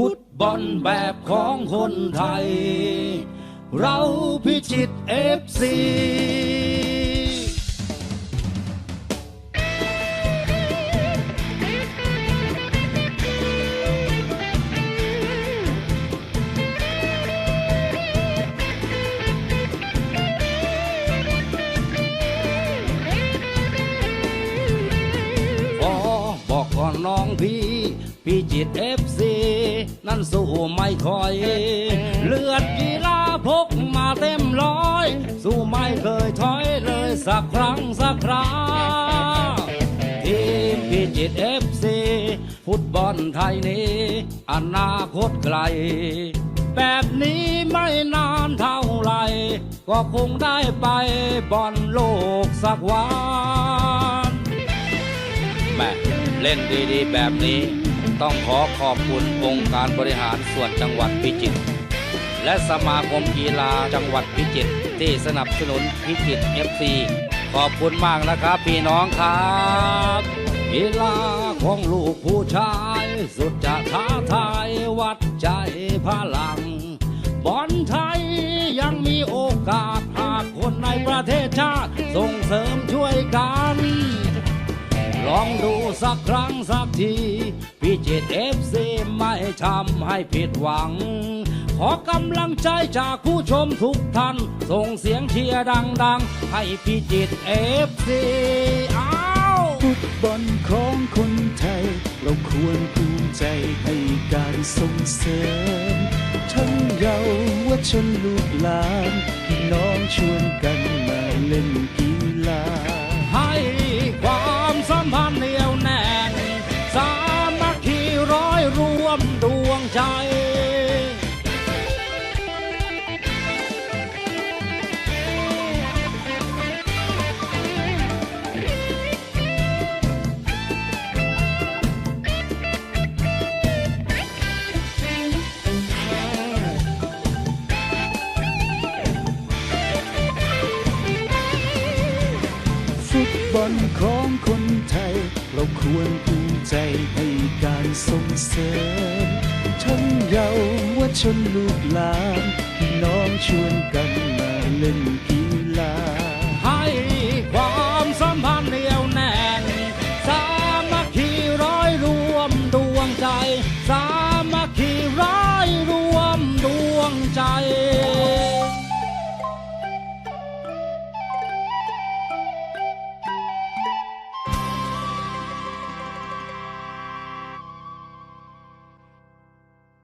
ฟุตบอลแบบของคนไทย เราพิจิตเอฟซี ก่อนน้องพี่ พี่จิตเอฟซีนั่นสู้ไม่ค่อย เลือดกีฬาพกมาเต็มร้อย สู้ไม่เคยถอยเลยสักครั้งสักคราทีมพี่จิตเอฟซีฟุตบอลไทยนี้ อนาคตไกล แบบนี้ไม่นานเท่าไหรก็คงได้ไปบอลโลกสักวันแม่ เล่นดีๆ แบบนี้ ต้องขอขอบคุณองค์การบริหารส่วนจังหวัดพิจิตรและสมาคมกีฬาจังหวัดพิจิตรที่สนับสนุนพิจิตรเอฟซีขอบคุณมากนะครับพี่น้องครับกีฬาของลูกผู้ชาย สุดจะท้าทายวัดใจพลัง บอลไทยยังมีโอกาสหากคนในประเทศชาติส่งเสริมช่วยกัน ลองดูสักครั้งสักที พี่จิตเอฟซีไม่ทำให้ผิดหวัง ขอกำลังใจจากผู้ชมทุกท่าน ส่งเสียงเชียร์ดังๆ ให้พี่จิตเอฟซีอ้าวฟุตบอลของคนไทย เราควรภูมิใจให้การส่งเสริม ทั้งเยาวชนลูกหลานพี่น้องชวนกันมาเล่นกี ใจ ฟุตบอลของคนไทย เราควรภูมิใจให้การส่งเสริม ทั้งเยาว่าชนลูกหลานพี่น้องชวนกันมาเล่นกีฬา